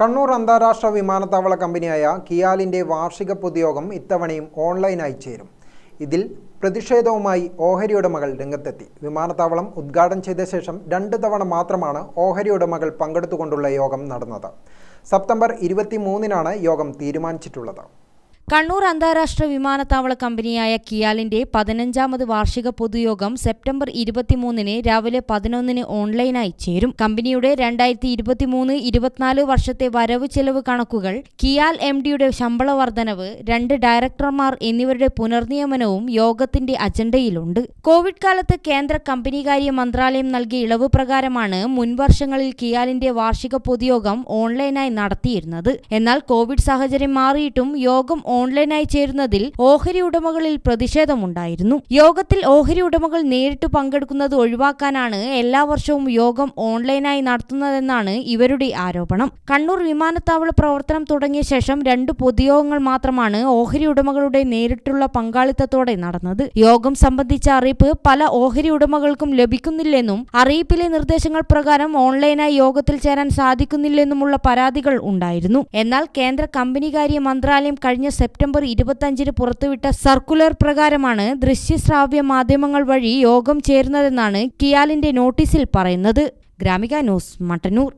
കണ്ണൂർ അന്താരാഷ്ട്ര വിമാനത്താവള കമ്പനിയായ കിയാലിന്റെ വാർഷിക പൊതുയോഗം ഇത്തവണയും ഓൺലൈനായി ചേരും. ഇതിൽ പ്രതിഷേധവുമായി ഓഹരി ഉടമകൾ രംഗത്തെത്തി. വിമാനത്താവളം ഉദ്ഘാടനം ചെയ്ത ശേഷം രണ്ട് തവണ മാത്രമാണ് ഓഹരി ഉടമകൾ പങ്കെടുത്തുകൊണ്ടുള്ള യോഗം നടന്നത്. സെപ്റ്റംബർ ഇരുപത്തി മൂന്നിനാണ് യോഗം തീരുമാനിച്ചിട്ടുള്ളത്. കണ്ണൂർ അന്താരാഷ്ട്ര വിമാനത്താവള കമ്പനിയായ കിയാലിന്റെ പതിനഞ്ചാമത് വാർഷിക പൊതുയോഗം സെപ്റ്റംബർ ഇരുപത്തിമൂന്നിന് രാവിലെ പതിനൊന്നിന് ഓൺലൈനായി ചേരും. കമ്പനിയുടെ രണ്ടായിരത്തി ഇരുപത്തിമൂന്ന് ഇരുപത്തിനാല് വർഷത്തെ വരവ് ചെലവ് കണക്കുകൾ കിയാൽ എം ഡിയുടെ ശമ്പള വർധനവ് രണ്ട് ഡയറക്ടർമാർ എന്നിവരുടെ പുനർനിയമനവും യോഗത്തിന്റെ അജണ്ടയിലുണ്ട്. കോവിഡ് കാലത്ത് കേന്ദ്ര കമ്പനികാര്യ മന്ത്രാലയം നൽകിയ ഇളവ് പ്രകാരമാണ് മുൻവർഷങ്ങളിൽ കിയാലിന്റെ വാർഷിക പൊതുയോഗം ഓൺലൈനായി നടത്തിയിരുന്നത്. എന്നാൽ കോവിഡ് സാഹചര്യം മാറിയിട്ടും യോഗം ഓൺലൈനായി ചേരുന്നതിൽ ഓഹരി ഉടമകളിൽ പ്രതിഷേധമുണ്ടായിരുന്നു. യോഗത്തിൽ ഓഹരി ഉടമകൾ നേരിട്ട് പങ്കെടുക്കുന്നത് ഒഴിവാക്കാനാണ് എല്ലാ വർഷവും യോഗം ഓൺലൈനായി നടത്തുന്നതെന്നാണ് ഇവരുടെ ആരോപണം. കണ്ണൂർ വിമാനത്താവള പ്രവർത്തനം തുടങ്ങിയ ശേഷം രണ്ട് പൊതുയോഗങ്ങൾ മാത്രമാണ് ഓഹരി ഉടമകളുടെ നേരിട്ടുള്ള പങ്കാളിത്തത്തോടെ നടന്നത്. യോഗം സംബന്ധിച്ച അറിയിപ്പ് പല ഓഹരി ഉടമകൾക്കും ലഭിക്കുന്നില്ലെന്നും അറിയിപ്പിലെ നിർദ്ദേശങ്ങൾ പ്രകാരം ഓൺലൈനായി യോഗത്തിൽ ചേരാൻ സാധിക്കുന്നില്ലെന്നുമുള്ള പരാതികൾ ഉണ്ടായിരുന്നു. എന്നാൽ കേന്ദ്ര കമ്പനികാര്യ മന്ത്രാലയം കഴിഞ്ഞ സെപ്റ്റംബർ ഇരുപത്തഞ്ചിന് പുറത്തുവിട്ട സർക്കുലർ പ്രകാരമാണ് ദൃശ്യശ്രാവ്യ മാധ്യമങ്ങൾ വഴി യോഗം ചേരുന്നതെന്നാണ് കിയാലിന്റെ നോട്ടീസിൽ പറയുന്നത്. ഗ്രാമിക ന്യൂസ് മട്ടന്നൂർ.